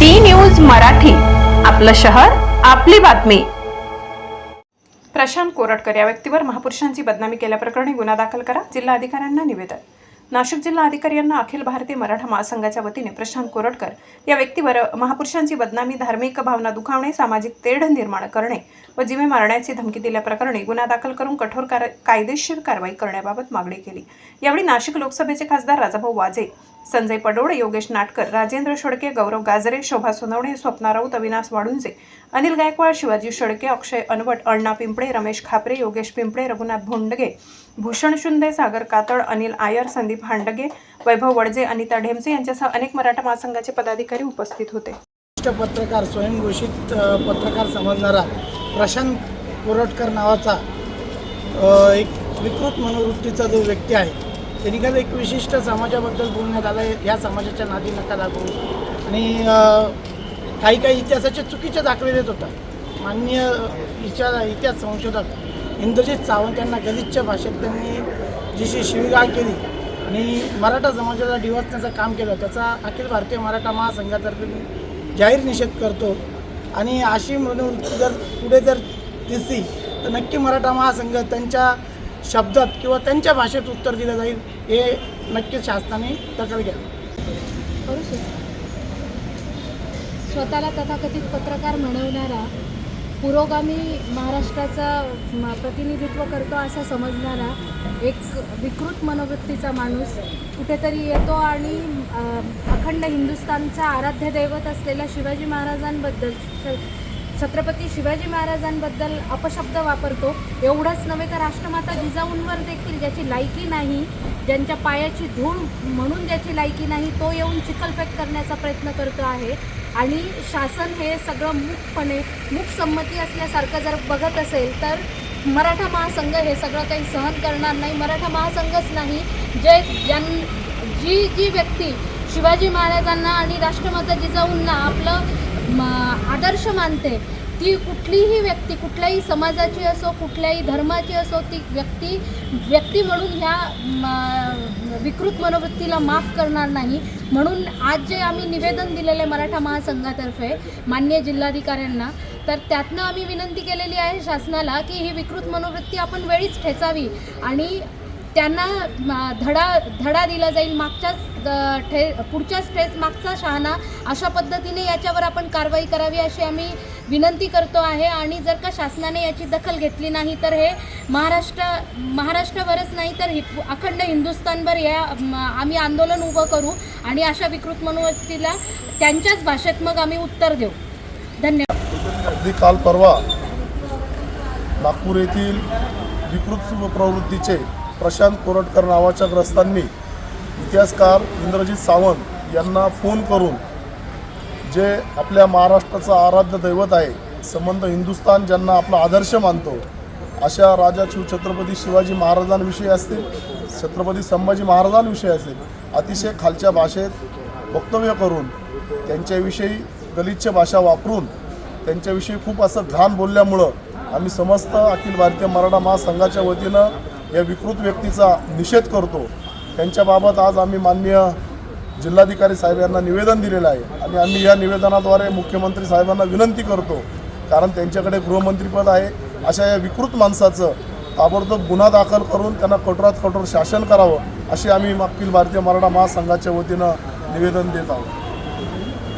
D news Marathi आपलं शहर आपली बातमी. प्रशांत कोरटकर या व्यक्तीवर महापुरुषांची बदनामी केल्याप्रकरणी गुन्हा दाखल करा जिल्हा अधिकाऱ्यांना निवेदन. नाशिक जिल्हा अधिकारी यांना अखिल भारतीय मराठा महासंघाच्या वतीने प्रशांत कोरटकर या व्यक्तीवर महापुरुषांची बदनामी धार्मिक भावना दुखावणे सामाजिक तेढ निर्माण करणे व जिवे मारण्याची धमकी दिल्याप्रकरणी गुन्हा दाखल करून कठोर कायदेशीर कारवाई करण्याबाबत मागणी केली. यावेळी नाशिक लोकसभेचे खासदार राजाभाऊ वाजे संजय पडोळ योगेश नाटकर राजेंद्र शडके गौरव गाजरे शोभा सोनवणे स्वप्ना राऊत अविनाश वाडुंजे अनिल गायकवाड शिवाजी शडके अक्षय अनवट अण्णा पिंपळे रमेश खापरे योगेश पिंपळे रघुनाथ भोंडगे भूषण शुंदे सागर कातळ अनिल आयर संदीप हांडगे वैभव वडजे अनिता ढेमसे यांच्यासह अनेक मराठा महासंघाचे पदाधिकारी उपस्थित होते. पत्रकार स्वयंघोषित पत्रकार समजणारा प्रशांत कोरटकर नावाचा एक विकृत मनोवृत्तीचा जो व्यक्ती आहे त्यांनी काय एक विशिष्ट समाजाबद्दल बोलण्यात आलं आहे या समाजाच्या नादी नका लागू. आणि काही काही इतिहासाचे चुकीचे दाखले देत होता. मान्य इतिहास इतिहास संशोधक इंद्रजित सावंत यांना गलितच्या भाषेत त्यांनी जी शिवीगाळ केली आणि मराठा समाजाला डिवचण्याचं काम केलं त्याचा अखिल भारतीय मराठा महासंघातर्फे मी जाहीर निषेध करतो. आणि अशी मनोवृत्ती जर पुढे जर दिसली तर नक्की मराठा महासंघ त्यांच्या शब्दात किंवा त्यांच्या भाषेत उत्तर दिलं जाईल हे नक्कीच शासनाने दखल घ्या स्वतःला तथाकथित पत्रकार म्हणवणारा पुरोगामी महाराष्ट्राचा प्रतिनिधित्व करतो असं समजणारा एक विकृत मनोवृत्तीचा माणूस कुठेतरी येतो आणि अखंड हिंदुस्थानचा आराध्य दैवत असलेल्या शिवाजी महाराजांबद्दल छत्रपती शिवाजी महाराजांबद्दल अपशब्द वापरतो. एवढंच नव्हे तर राष्ट्रमाता जिजाऊंवर देखील ज्याची लायकी नाही ज्यांच्या पायाची धूळ म्हणून ज्याची लायकी नाही तो येऊन चिखलफेक करण्याचा प्रयत्न करतो आहे. आणि शासन हे सगळं मूकपणे मुखसंमती असल्यासारखं जर बघत असेल तर मराठा महासंघ हे सगळं काही सहन करणार नाही. मराठा महासंघच नाही जे ज्यां जी जी व्यक्ती शिवाजी महाराजांना आणि राष्ट्रमाता जिजाऊंना आपलं मा आदर्श मानते. ती कुठलीही व्यक्ती कुठल्याही समाजाची असो कुठल्याही धर्माची असो ती व्यक्ती व्यक्ती म्हणून ह्या म, विकृत मनोवृत्तीला माफ करणार नाही. म्हणून आज जे आम्ही निवेदन दिलेलं आहे मराठा महासंघातर्फे मान्य जिल्हाधिकाऱ्यांना तर त्यातनं आम्ही विनंती केलेली आहे शासनाला की ही विकृत मनोवृत्ती आपण वेळीच ठेचावी आणि त्यांना धडा धडा दिला जाईल मागच्याच ठे पुढच्याच ठेस मागचा शहाणा. अशा पद्धतीने याच्यावर आपण कारवाई करावी अशी आम्ही विनंती करतो आहे. आणि जर का शासनाने याची दखल घेतली नाही तर हे महाराष्ट्र महाराष्ट्रावरच नाही तर हि अखंड हिंदुस्थानभर या आम्ही आंदोलन उभं करू. आणि अशा विकृत मनोवृत्तीला त्यांच्याच भाषेत मग आम्ही उत्तर देऊ. धन्यवाद. काल परवा नागपूर येथील विकृत प्रवृत्तीचे प्रशांत कोरटकर नावाच्या ग्रस्तांनी इतिहासकार इंद्रजित सावंत यांना फोन करून जे आपल्या महाराष्ट्राचं आराध्य दैवत आहे संबंध हिंदुस्थान ज्यांना आपला आदर्श मानतो अशा राजा शिव छत्रपती शिवाजी महाराजांविषयी असतील छत्रपती संभाजी महाराजांविषयी असेल अतिशय खालच्या भाषेत वक्तव्य करून त्यांच्याविषयी गलिच्छ भाषा वापरून त्यांच्याविषयी खूप असं घाण बोलल्यामुळं आम्ही समस्त अखिल भारतीय मराठा महासंघाच्या वतीनं या विकृत व्यक्तीचा निषेध करतो. त्यांच्याबाबत आज आम्ही माननीय जिल्हाधिकारी साहेब यांना निवेदन दिलेलं आहे आणि आम्ही या निवेदनाद्वारे मुख्यमंत्री साहेबांना विनंती करतो कारण त्यांच्याकडे गृहमंत्रीपद आहे. अशा या विकृत माणसाचं ताबडतोब गुन्हा दाखल करून त्यांना कठोरात कठोर शासन करावं अशी आम्ही अखिल भारतीय मराठा महासंघाच्या वतीनं निवेदन देत आहोत.